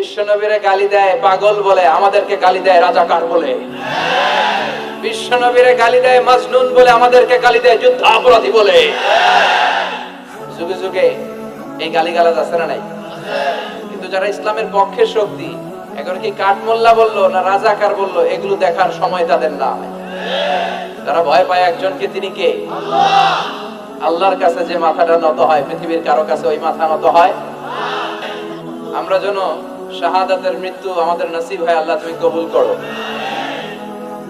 বিশ্বনবীরে গালি দেয়, পাগল বলে, আমাদেরকে গালি দেয় রাজাকার বলে। বিশ্বনবীরে গালি দেয়, মাজনুন বলে, আমাদেরকে গালি দেয় যুদ্ধ অপরাধী বলে। যুগে যুগে এই গালি গালাজ আছে না নাই? কিন্তু যারা ইসলামের পক্ষে শক্তি, এখন কি কাঠমোল্লা বলল না রাজাকার বলল? এগুলো দেখার সময় তাদের না তারা ভয় পায় একজনকে, তিনি কে? আল্লাহর কাছে যে মাথাটা নত হয়, পৃথিবীর কারও কাছে ওই মাথা নত হয়। আমরা যেন শাহাদাতের মৃত্যু আমাদের নসিব হয়, আল্লাহ তুমি কবুল করো।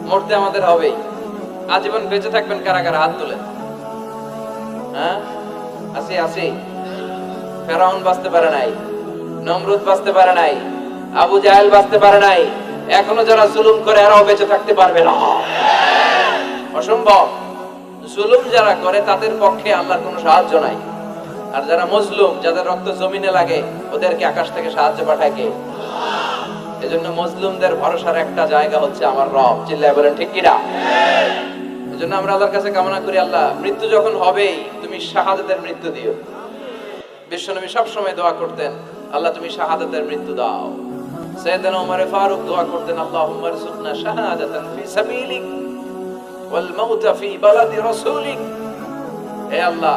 মরতে আমাদের হবেই। আজীবন বেঁচে থাকবেন কারা কারা হাত তুলে। হ্যাঁ? আসি আসি। ফেরাউন বাঁচতে পারে নাই, নমরুদ বাঁচতে পারে নাই, আবু জাহেল বাঁচতে পারে নাই। এখনও যারা জুলুম করে, এরাও বেঁচে থাকতে পারবে না। অসম্ভব। জুলুম যারা করে, তাদের পক্ষে আল্লাহর কোনো সাহায্য নাই। আর যারা মজলুম, যাদের রক্ত জমিনে লাগে, ওদেরকে আকাশ থেকে সাহায্য পাঠায় কে? এজন্য মজলুমদের ভরসার একটা জায়গা হচ্ছে আমার রব। চিল্লায় বলেন, ঠিক কিনা? এজন্য আমরা আল্লাহর কাছে কামনা করি, আল্লাহ, মৃত্যু যখন হবেই, তুমি শাহাদাতের মৃত্যু দিও। বিশ্বনবী সব সময় দোয়া করতেন, আল্লাহ, তুমি শাহাদাতের মৃত্যু দাও। সৈয়দনা ওমর ফারুক দোয়া করতেন, আল্লাহুম্মা রযুকনা শাহাদাতান ফি সাবিলিক ওয়াল মাউতা ফি বালাদি রাসূলিক। হে আল্লাহ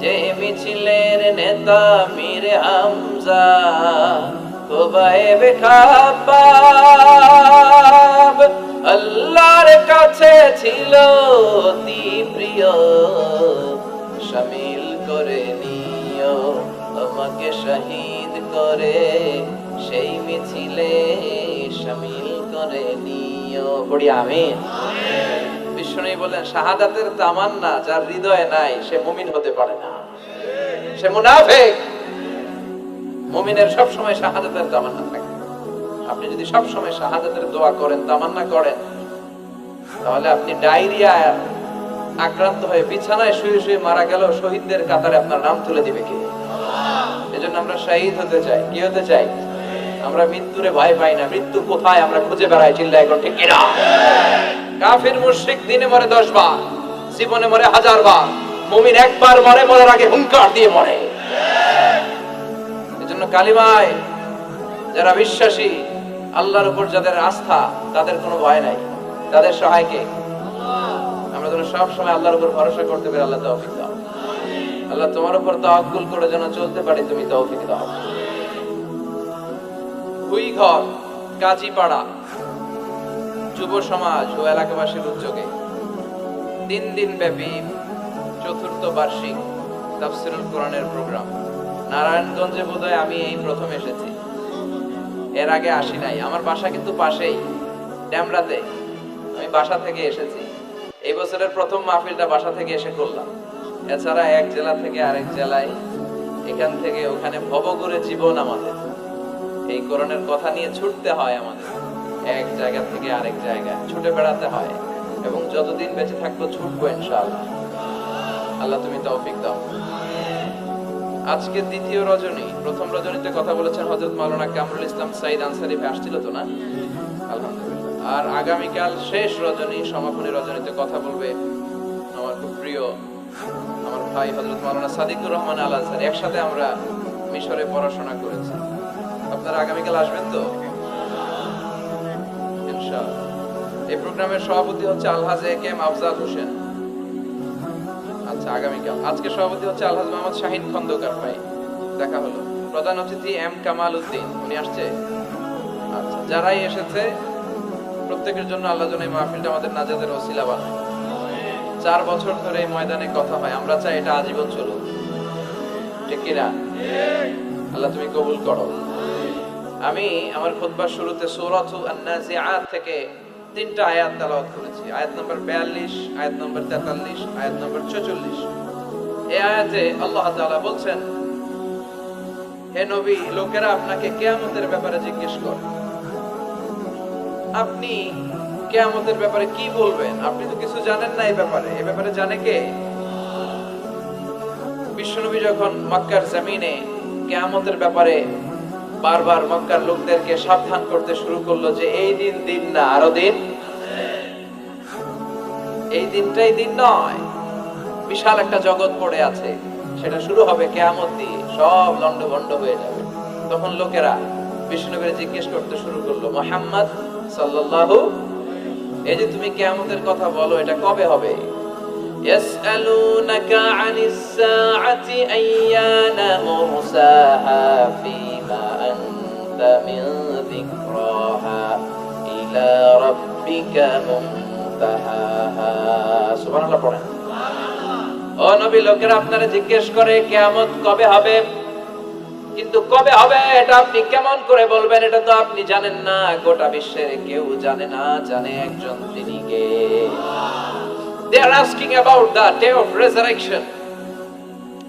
যে মিছিলের নেতা মীর হামজা কোবায়েবে খাবাব আল্লাহর কাছে ছিল অতি প্রিয় শামিল করে নিও, আমাকে শহীদ করে। সেই মিছিলে শামিল করে নিও। পড়ি আমিন। বিষ্ণু বলেন শাহাদাতের তামান্না যার হৃদয়ে নাই, সে মুমিন হতে পারে না। সে মুনাফেক। মুমিনের সব সময় শাহাদাতের তামান্না থাকে। আপনি যদি সব সময় শাহাদাতের দোয়া করেন, তামান্না করেন, তাহলে আপনি ডায়রিয়া আক্রান্ত হয়ে বিছানায় শুয়ে শুয়ে মারা গেল শহীদদের কাতারে আপনার নাম তুলে দিবে কে? এজন্য আমরা শহীদ হতে চাই। কি হতে চাই? আমরা মৃত্যুরে ভয় পাই না। মৃত্যু কোথায়? আমরা খুঁজে বেড়াই চিল্লাই এখন ঠিক কিনা? কাফির, মুশরিক দিনে মরে দশ বার জীবনে মরে হাজার বার মুমিন একবার মরে, মরার আগে হুঙ্কার দিয়ে মরে। এজন্য কালিমায় যারা বিশ্বাসী, আল্লাহর উপর যাদের আস্থা, তাদের কোনো ভয় নাই। তাদের সহায়কে আমরা যেন সব সময় আল্লাহর উপর ভরসা করতে পারি, আল্লাহ তৌফিক দাও। আল্লাহ তোমার উপর তাওয়াক্কুল করে যেন চলতে পারি, তুমি তৌফিক দাও। ঘর কাজীপাড়া যুব সমাজ ও এলাকাবাসীর উদ্যোগে তিন দিন ব্যাপী চতুর্থ বার্ষিক তাফসিরুল কোরআনের প্রোগ্রাম। নারায়ণগঞ্জে বোধহয় আমি এই প্রথম এসেছি। এর আগে আসি নাই। আমার বাসা কিন্তু পাশেই, ড্যামরাতে। আমি বাসা থেকে এসেছি। এই বছরের প্রথম মাহফিলটা বাসা থেকে এসে করলাম। এছাড়া এক জেলা থেকে আরেক জেলায়, এখান থেকে ওখানে ভব করে জীবন আমাদের। এই কোরআনের কথা নিয়ে ছুটতে হয় আমাদের। এক জায়গা থেকে আরেক জায়গায় ছুটে বেড়াতে হয় এবং যতদিন বেঁচে থাকব ছুটবো ইনশাআল্লাহ। আল্লাহ তুমি তৌফিক দাও। আজকে দ্বিতীয় রজনী, প্রথম রজনীতে কথা বলেছেন হযরত মাওলানা কামরুল ইসলাম সাইদ আনসারি আসছিল তো না? আলহামদুলিল্লাহ। আর আগামীকাল শেষ রজনী, সমাপনী রজনীতে কথা বলবে আমার খুব প্রিয় আমার ভাই হযরত মাওলানা সাদিকুর রহমান আল আজহারি একসাথে আমরা মিশরে পড়াশোনা করেছি। আপনারা আগামীকাল আসবেন তো? ইনশাআল্লাহ। এই প্রোগ্রামের সভাপতি হচ্ছে আলহাজ A K M Afzal Hossain. আচ্ছা আগামীকাল আজকে সভাপতি হচ্ছে আলহাজ মোহাম্মদ শাহিন খন্দকার ভাই। দেখা হলো। প্রধান অতিথি এম কামাল উদ্দিন, উনি আসছে। আচ্ছা যারাই এসেছে, প্রত্যেকের জন্য আল্লাহ যেন এই মাহফিলটা আমাদের নাজাদের ওসিলা বানায়। চার বছর ধরে এই ময়দানে কথা হয়, আমরা চাই এটা আজীবন চলুক। ঠিক কিনা আল্লাহ তুমি কবুল করো। আমি আমার খুতবার শুরুতে সূরাতু থেকে তিনটা আয়াত তেলাওয়াত করেছি। আয়াত নম্বর 42 আয়াত নম্বর 43 আয়াত নম্বর 46 এই আয়াতে আল্লাহ তাআলা বলছেন, হে নবী, লোকেরা আপনাকে কিয়ামতের ব্যাপারে জিজ্ঞেস করে আপনি কেয়ামতের ব্যাপারে কি বলবেন? আপনি তো কিছু জানেন না এই ব্যাপারে। এ ব্যাপারে জানে কে? বিশ্বনবী যখন মক্কার জামিনে কেয়ামতের ব্যাপারে বারবার মক্কার লোকদেরকে সাবধান করতে শুরু করলো যে এই দিন দিন না আরো দিন এই দিনটাই দিন নয় বিশাল একটা জগৎ পড়ে আছে সেটা শুরু হবে কেয়ামত দিয়ে সব লন্ডভন্ড হয়ে যাবে তখন লোকেরা বিষ্ণুনবীর জিজ্ঞেস করতে শুরু করলো মোহাম্মদ সাল্লাল্লাহু এই যে তুমি কেয়ামতের কথা বলো এটা কবে হবে يسألونك عن الساعة أيان مرساها فيما أنت من ذكراها إلى ربك منتهاها سبحان الله পড়েন ও নবী লোকেরা আপনারা জিজ্ঞেস করে কেয়ামত কবে হবে কিন্তু কবে হবে এটা আপনি কেমন করে বলবেন এটা তো আপনি জানেন না গোটা বিশ্বের কেউ জানে না জানে একজন তিনি কে They are asking about the day of resurrection.